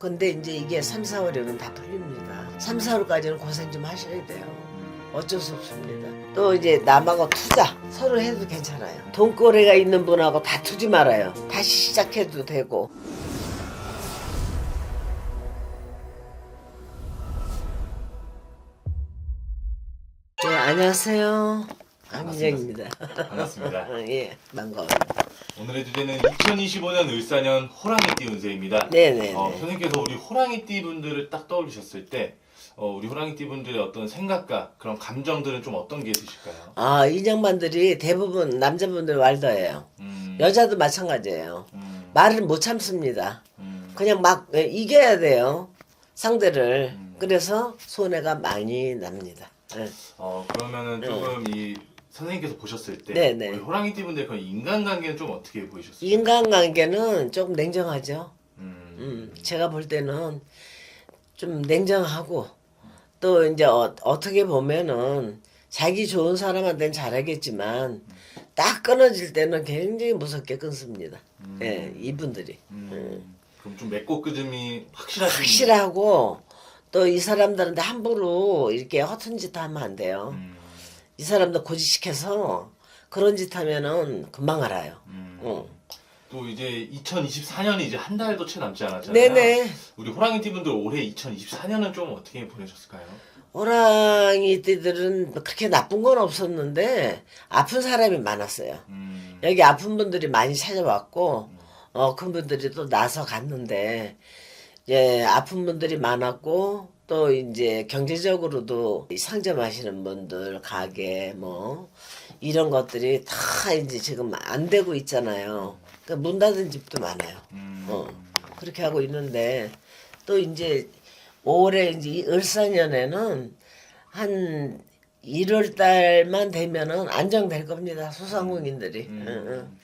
근데 이제 이게 3, 4월이면 다 풀립니다. 3, 4월까지는 고생 좀 하셔야 돼요. 어쩔 수 없습니다. 또 이제 남하고 투자 서로 해도 괜찮아요. 돈거래가 있는 분하고 다투지 말아요. 다시 시작해도 되고. 네, 안녕하세요. 안민정입니다. 반갑습니다. 예, 반가워요. 오늘의 주제는 2025년 을사년 호랑이띠 운세입니다. 네네. 어, 선생님께서 우리 호랑이띠 분들을 딱 떠올리셨을 때 어, 우리 호랑이띠 분들의 어떤 생각과 그런 감정들은 좀 어떤 게 있으실까요? 아, 인형반들이 대부분 남자분들 왈더예요. 음, 여자도 마찬가지예요. 음, 말을 못 참습니다. 음, 그냥 막 예, 이겨야 돼요. 상대를. 음. 그래서 손해가 많이 납니다. 예. 어, 그러면은 조금 이 선생님께서 보셨을 때 네, 네. 우리 호랑이띠 분들의 그런 인간관계는 좀 어떻게 보이셨어요? 인간관계는 조금 냉정하죠. 음, 음, 제가 볼 때는 좀 냉정하고 또 이제 어, 어떻게 보면은 자기 좋은 사람한테는 잘하겠지만 딱 끊어질 때는 굉장히 무섭게 끊습니다. 음. 예, 이분들이. 음, 그럼 좀 맺고 끄짐이 확실하신 확실하고 또 이 사람들한테 함부로 이렇게 허튼 짓 하면 안 돼요. 음, 이 사람들 고지시켜서 그런 짓 하면은 금방 알아요. 음. 어. 또 이제 2024년이 이제 한 달도 채 남지 않았잖아요. 네네. 우리 호랑이 띠 분들 올해 2024년은 좀 어떻게 보내셨을까요? 호랑이 띠들은 그렇게 나쁜 건 없었는데 아픈 사람이 많았어요. 음, 여기 아픈 분들이 많이 찾아왔고 어 그분들이 또 나서 갔는데 예 아픈 분들이 많았고 또 이제 경제적으로도 이 상점하시는 분들 가게 뭐 이런 것들이 다 이제 지금 안 되고 있잖아요. 그러니까 문 닫은 집도 많아요. 음, 어 그렇게 하고 있는데 또 이제 올해 이제 이 을사년에는 한 1월 달만 되면은 안정될 겁니다. 소상공인들이. 음. 응, 응.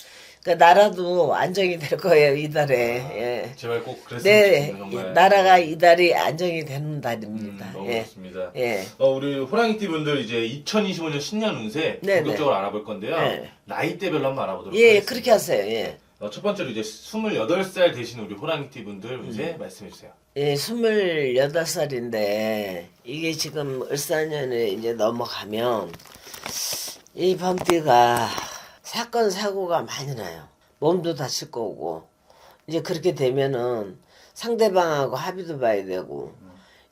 그러니까 나라도 안정이 될 거예요 이달에. 예. 제발 꼭 그랬으면 네, 좋겠네요, 정말. 나라가 이달이 안정이 되는 달입니다. 음, 너무 예. 좋습니다. 예. 어, 우리 호랑이띠 분들 이제 2025년 신년 운세 네, 본격적으로 알아볼 건데요. 네. 나이대별로 한번 알아보도록 예, 하겠습니다. 그렇게 하세요. 예. 어, 첫 번째로 이제 28살 되신 우리 호랑이띠 분들 운세 음. 말씀해 주세요. 예, 28살인데, 이게 지금 을사년에 이제 넘어가면, 이 범띠가 사건, 사고가 많이 나요. 몸도 다칠 거고, 이제 그렇게 되면은 상대방하고 합의도 봐야 되고,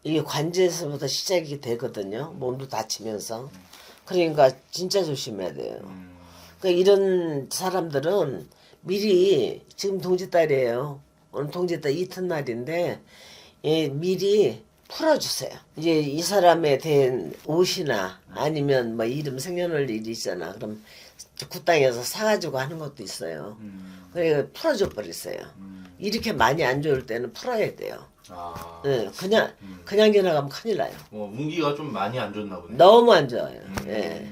이게 관제에서부터 시작이 되거든요. 몸도 다치면서. 그러니까 진짜 조심해야 돼요. 음, 그러니까 이런 사람들은 미리 지금 동짓달이에요. 오늘 동짓달 이튿날인데 예, 미리 풀어주세요. 이제 이 사람에 대한 옷이나 아니면 뭐 이름 생년월 일이 있잖아. 그럼 구땅에서 사가지고 하는 것도 있어요. 음, 그래 풀어줘 버렸어요. 음. 이렇게 많이 안 좋을 때는 풀어야 돼요. 아, 예, 그냥 음. 그냥 지나가면 큰일 나요. 뭐 운기가 좀 많이 안 좋나 보네요. 너무 안 좋아요. 음, 예.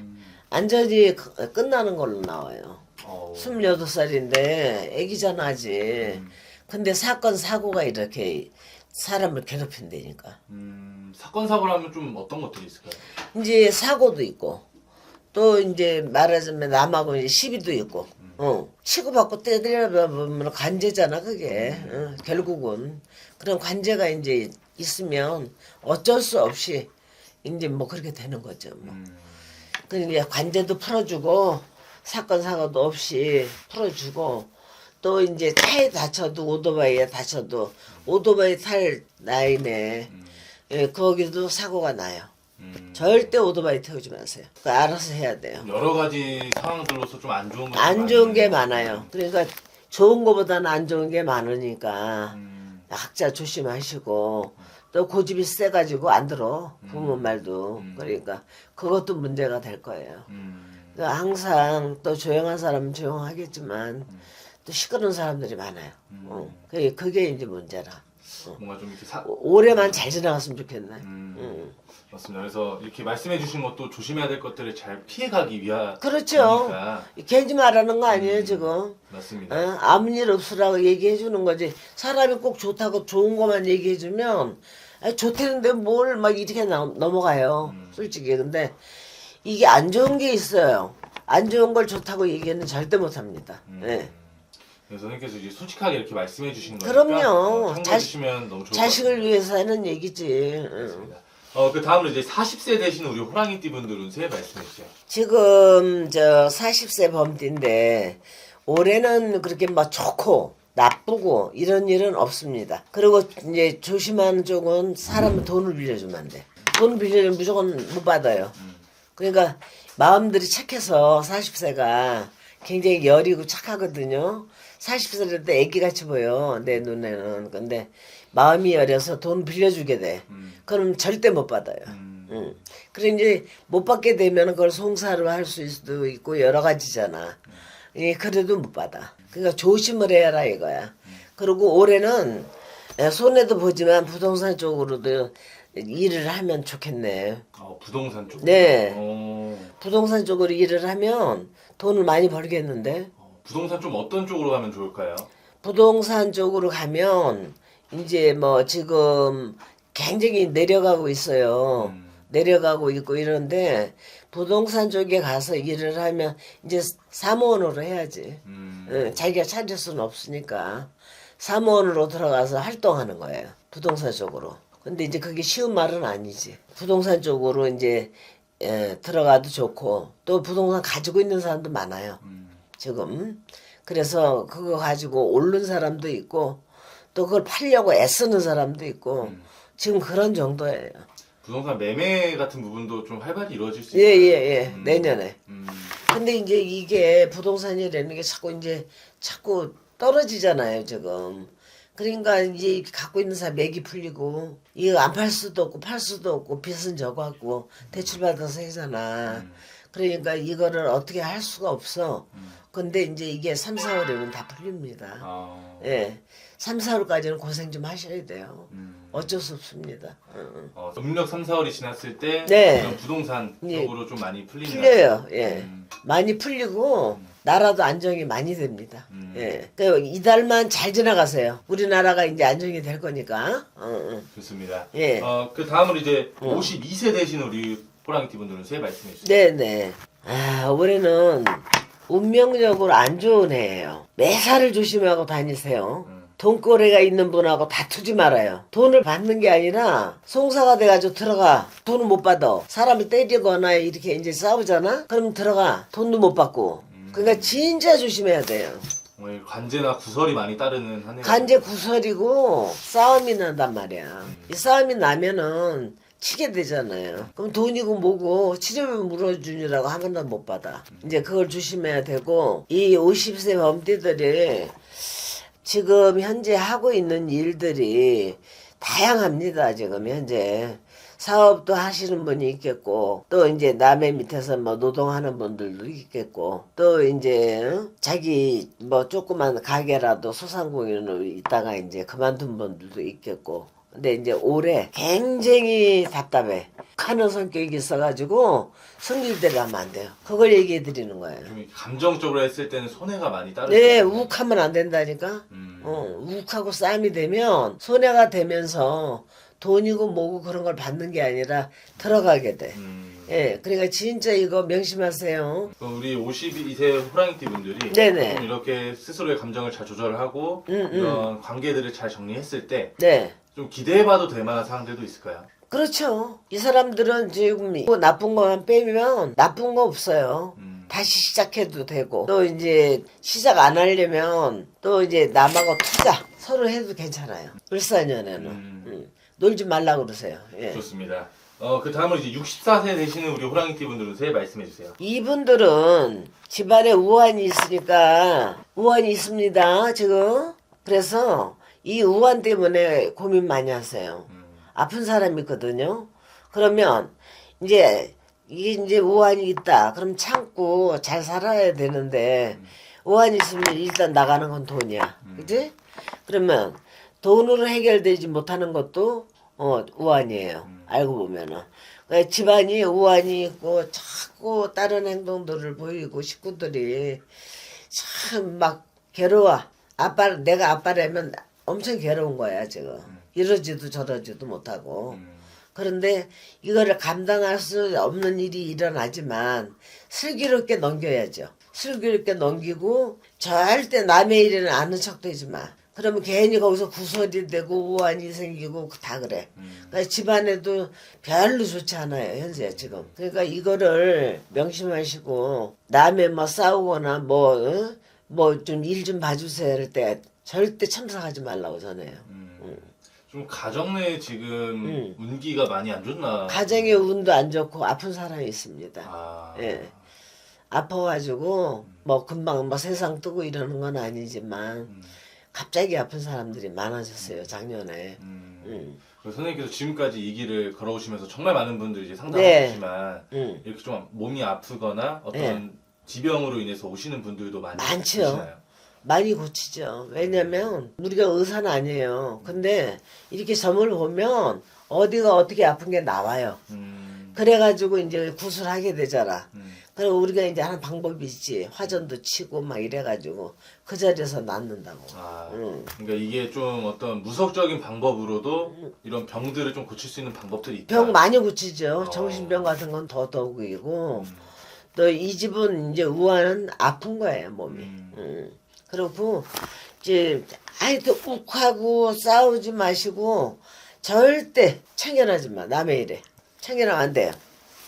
안전이 그- 끝나는 걸로 나와요. 어, 28살인데 애기잖아 아직. 음. 근데 사건 사고가 이렇게 사람을 괴롭힌다니까. 음, 사건 사고를 하면 좀 어떤 것들이 있을까요? 이제 사고도 있고 또 이제 말하자면 남하고 이제 시비도 있고. 어, 치고받고 때려보면 관제잖아 그게. 어, 결국은 그런 관제가 이제 있으면 어쩔 수 없이 이제 뭐 그렇게 되는 거죠. 뭐. 음, 그러니까 관제도 풀어주고 사건 사고도 없이 풀어주고 또 이제 차에 다쳐도 오토바이에 다쳐도 오토바이 탈 나이네 음, 예, 거기도 사고가 나요. 음. 절대 오토바이 태우지 마세요. 그거 알아서 해야 돼요. 여러 가지 상황들로서 좀 안 좋은 안 좋은 게. 많아요. 그러니까 좋은 거보다는 안 좋은 게 많으니까 음, 각자 조심하시고 또 고집이 세가지고 안 들어 부모 말도 음. 그러니까 그것도 문제가 될 거예요. 음, 그 항상 또 조용한 사람은 조용하겠지만 또 시끄러운 사람들이 많아요. 어. 그게, 그게 이제 문제라. 뭔가 좀 이렇게 사, 오- 올해만 잘 지나갔으면 좋겠네. 음, 음. 맞습니다. 그래서 이렇게 말씀해 주신 것도 조심해야 될 것들을 잘 피해가기 위하 그렇죠. 니까 괜히 말하는 거 아니에요 지금. 맞습니다. 어? 아무 일 없으라고 얘기해 주는 거지. 사람이 꼭 좋다고 좋은 것만 얘기해 주면 좋다는데 뭘 막 이렇게 나- 넘어가요. 음. 솔직히. 근데 이게 안 좋은 게 있어요. 안 좋은 걸 좋다고 얘기는 절대 못 합니다. 음, 예. 그래서 선생님께서 이제 솔직하게 이렇게 말씀해 주시는 거니까 그럼요. 어, 참고해 자- 주시면 너무 좋을 자식을 것 같아요. 위해서 하는 얘기지. 응. 어, 그 다음으로 이제 40세 되신 우리 호랑이띠 분들은 새 말씀해 주세요. 지금 저 40세 범띠인데 올해는 그렇게 막 좋고 나쁘고 이런 일은 없습니다. 그리고 이제 조심하는 쪽은 사람은 돈을 빌려주면 안 돼. 돈 빌려주면 무조건 못 받아요. 그러니까 마음들이 착해서 40세가 굉장히 여리고 착하거든요. 40세 때 애기 같이 보여 내 눈에는. 근데 마음이 여려서 돈 빌려주게 돼. 음. 그럼 절대 못 받아요. 음. 응. 그래 이제 못 받게 되면 그걸 송사로 할 수도 있고 여러 가지잖아. 예, 그래도 못 받아. 그러니까 조심을 해라 이거야. 그리고 올해는 예, 손해도 보지만 부동산 쪽으로도 일을 하면 좋겠네. 어, 부동산 쪽. 네. 어, 부동산 쪽으로 일을 하면 돈을 많이 벌겠는데. 어, 부동산 좀 어떤 쪽으로 가면 좋을까요? 부동산 쪽으로 가면 이제 뭐 지금 굉장히 내려가고 있어요. 음. 내려가고 있고 이런데 부동산 쪽에 가서 일을 하면 이제 사무원으로 해야지. 음. 응, 자기가 찾을 수는 없으니까 사무원으로 들어가서 활동하는 거예요. 부동산 쪽으로. 근데 이제 그게 쉬운 말은 아니지. 부동산 쪽으로 이제 에, 들어가도 좋고 또 부동산 가지고 있는 사람도 많아요. 음. 지금 그래서 그거 가지고 오른 사람도 있고 또 그걸 팔려고 애쓰는 사람도 있고 음. 지금 그런 정도예요. 부동산 매매 같은 부분도 좀 활발히 이루어질 수 있어요. 예예예 음. 내년에. 음. 근데 이제 이게 부동산이라는 게 자꾸 이제 자꾸 떨어지잖아요 지금. 그러니까 이제 갖고 있는 사람 맥이 풀리고 이거 안 팔 수도 없고 팔 수도 없고 빚은 저거 갖고 대출 받아서 하잖아. 음. 그러니까 이거를 어떻게 할 수가 없어. 음. 근데 이제 이게 3, 4월이면 다 풀립니다. 아. 예. 3, 4월까지는 고생 좀 하셔야 돼요. 음. 어쩔 수 없습니다. 응, 응. 어, 음력 3, 4월이 지났을 때 네. 그런 부동산 예. 쪽으로 좀 많이 풀리는 풀려요. 예. 음. 많이 풀리고 나라도 안정이 많이 됩니다. 음. 예. 그 이달만 잘 지나가세요. 우리나라가 이제 안정이 될 거니까. 응, 응. 좋습니다. 예. 어, 그 다음으로 이제 어. 52세 되신 우리 호랑이띠 분들은 새 말씀해 주세요. 네네. 아, 올해는 운명적으로 안 좋은 해예요. 매사를 조심하고 다니세요. 음. 돈거래가 있는 분하고 다투지 말아요. 돈을 받는 게 아니라 송사가 돼가지고 들어가. 돈을 못 받아. 사람을 때리거나 이렇게 이제 싸우잖아? 그럼 들어가. 돈도 못 받고. 그러니까 진짜 조심해야 돼요. 오늘 관제나 구설이 많이 따르는 한 해. 간제 구설이고 싸움이 난단 말이야. 이 싸움이 나면은 치게 되잖아요. 그럼 돈이고 뭐고 치료비 물어주느라고 하면 못 받아. 이제 그걸 조심해야 되고 이 50세 범띠들이 지금 현재 하고 있는 일들이 다양합니다. 지금 현재 사업도 하시는 분이 있겠고 또 이제 남의 밑에서 뭐 노동하는 분들도 있겠고 또 이제 어? 자기 뭐 조그만 가게라도 소상공인으로 있다가 이제 그만둔 분들도 있겠고 근데 이제 올해 굉장히 답답해 하는 성격이 있어가지고 승질대로 하면 안 돼요 그걸 얘기해 드리는 거예요 좀 감정적으로 했을 때는 손해가 많이 따르죠. 네 욱하면 안 된다니까 음. 어, 욱하고 싸움이 되면 손해가 되면서 돈이고 뭐고 그런 걸 받는 게 아니라 들어가게 돼. 음. 예, 그러니까 진짜 이거 명심하세요. 그럼 우리 52세 호랑이띠 분들이 네네. 좀 이렇게 스스로의 감정을 잘 조절하고 음, 음. 이런 관계들을 잘 정리했을 때 좀 네. 기대해봐도 될 만한 사항들도 있을까요? 그렇죠. 이 사람들은 지금 뭐 나쁜 거만 빼면 나쁜 거 없어요. 음. 다시 시작해도 되고 또 이제 시작 안 하려면 또 이제 남하고 투자 서로 해도 괜찮아요. 을사년에는 음. 음. 놀지 말라 그러세요. 예. 좋습니다. 어, 그 다음으로 이제 64세 되시는 우리 호랑이띠 분들은 새 말씀해 주세요. 이분들은 집안에 우환이 있으니까 우환이 있습니다 지금 그래서 이 우환 때문에 고민 많이 하세요. 음. 아픈 사람이 있거든요. 그러면 이제 이게 이제 우환이 있다. 그럼 참고 잘 살아야 되는데 우환이 있으면 일단 나가는 건 돈이야. 그지 그러면 돈으로 해결되지 못하는 것도 어 우환이에요. 알고 보면은. 그러니까 집안이 우환이 있고 자꾸 다른 행동들을 보이고 식구들이 참 막 괴로워. 아빠 내가 아빠라면 엄청 괴로운 거야 지금 이러지도 저러지도 못하고 음. 그런데 이거를 감당할 수 없는 일이 일어나지만 슬기롭게 넘겨야죠 슬기롭게 넘기고 절대 남의 일에는 아는 척도 하지 마. 그러면 괜히 거기서 구설이 되고 우환이 생기고 다 그래. 음. 그러니까 집안에도 별로 좋지 않아요 현재 지금. 그러니까 이거를 명심하시고 남의 뭐 싸우거나 뭐 뭐 좀 일좀 봐주세요 할 때 절대 참석하지 말라고 전해요. 음. 좀 가정 내에 지금 음. 운기가 많이 안 좋나? 가정의 운도 안 좋고 아픈 사람이 있습니다. 아. 예. 아파가지고 뭐 금방 뭐 세상 뜨고 이러는 건 아니지만 음. 갑자기 아픈 사람들이 많아졌어요 작년에. 음. 음. 선생님께서 지금까지 이 길을 걸어오시면서 정말 많은 분들이 이제 네. 상담하셨지만 음. 이렇게 좀 몸이 아프거나 어떤 네. 지병으로 인해서 오시는 분들도 많이 많죠. 계시나요? 많이 고치죠. 왜냐면 우리가 의사는 아니에요. 근데 이렇게 점을 보면 어디가 어떻게 아픈 게 나와요. 음. 그래가지고 이제 구술하게 되잖아. 음. 그리고 우리가 이제 하는 방법이 있지. 화전도 치고 막 이래가지고 그 자리에서 낫는다고. 아, 음. 그러니까 이게 좀 어떤 무속적인 방법으로도 이런 병들을 좀 고칠 수 있는 방법들이 있다. 병 많이 고치죠. 어. 정신병 같은 건 더더욱이고 음. 또 이 집은 이제 우아는 아픈 거예요 몸이. 음. 음. 그리고 이제 하여튼 욱하고 싸우지 마시고 절대 참견하지 마 남의 일에 참견하면 안 돼요.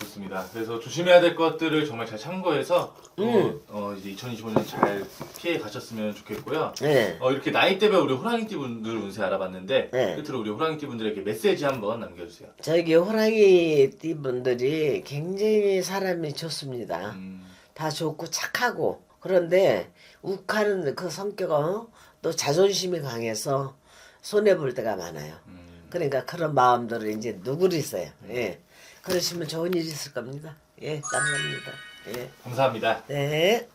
좋습니다. 그래서 조심해야 될 것들을 정말 잘 참고해서 또, 음. 어, 이제 2025년 잘 피해 가셨으면 좋겠고요. 네. 어, 이렇게 나이대별 우리 호랑이띠 분들 운세 알아봤는데 네. 끝으로 우리 호랑이띠 분들에게 메시지 한번 남겨주세요. 저기 호랑이 띠 분들이 굉장히 사람이 좋습니다. 음, 다 좋고 착하고 그런데 욱하는 그 성격은 또 자존심이 강해서 손해 볼 때가 많아요. 음. 그러니까 그런 마음들을 이제 누구리세요. 예. 그러시면 좋은 일이 있을 겁니다. 예, 감사합니다. 예. 감사합니다. 네.